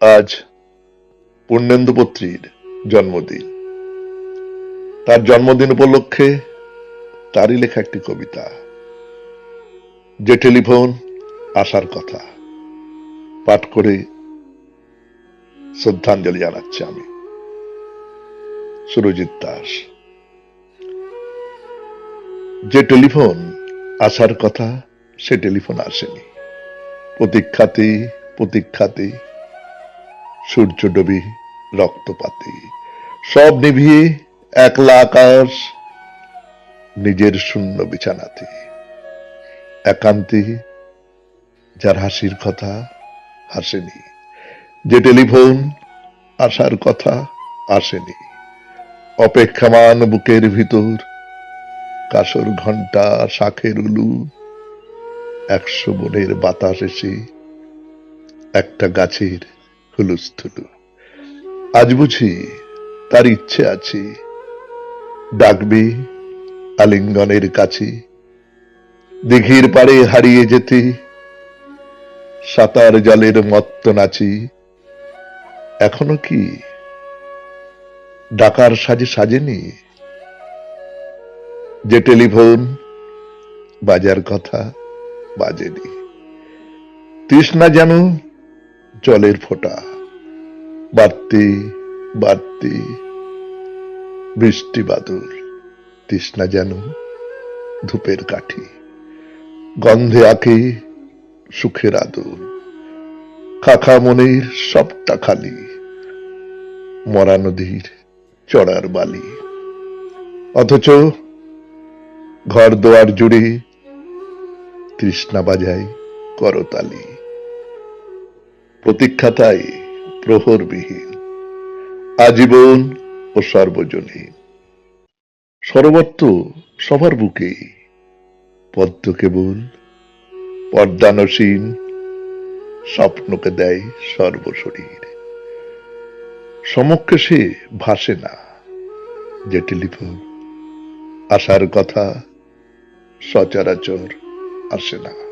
আজ পূর্ণেন্দু পত্রীর জন্মদিন। তার জন্মদিন উপলক্ষে তারই লেখা একটি কবিতা, যে টেলিফোন আসার কথা। পাঠ করে শ্রদ্ধাঞ্জলি জানাচ্ছি আমি। সুরজিৎ দাস। যে টেলিফোন আসার কথা, সে টেলিফোন আসেনি। প্রতীক্ষাতে প্রতীক্ষাতে সূর্য ডবি রক্তপাতে। সব নিভিয়ে একলা আকাশ নিজের শূন্য বিছানাতে। একান্তে যার হাসির কথা হাসেনি, যে টেলিফোন আসার কথা আসেনি, অপেক্ষামান বুকের ভিতর কাসর ঘণ্টা শাখের উলু, একশো বনের বাতাস এসে একটা গাছের হুলুস্থুলু আজ বুঝি তার ইচ্ছে আছে ডাকবে আলিঙ্গনের কাছে। দিঘির পাড়ে হারিয়ে যেতে সাতার জলের মত্ত নাচি। এখনও কি ডাকার সাজে সাজেনি? যে টেলিফোন বাজার কথা বাজেনি। তৃষ্ণা যেন জলের ফোঁটা। বাড়তে বাড়তে বৃষ্টি বাদল, তৃষ্ণা যেন ধূপের কাঠি, গন্ধে আঁকে সুখের আদর খাখা মনের সবটা খালি, মরা নদীর চড়ার বালি। অথচ ঘর দোয়ার জুড়ে তৃষ্ণা বাজায় করতালি। প্রতীক্ষাতাই প্রহরবিহীন, আজীবন ও সর্বজনীন। সর্বত্র সবার বুকে পদ্ম কেবল, পর্দানসীন, স্বপ্নকে দেয় সর্বশরীর। সমক্ষে সে ভাসে না যে টেলিফোন আসার কথা সচরাচর আসে না।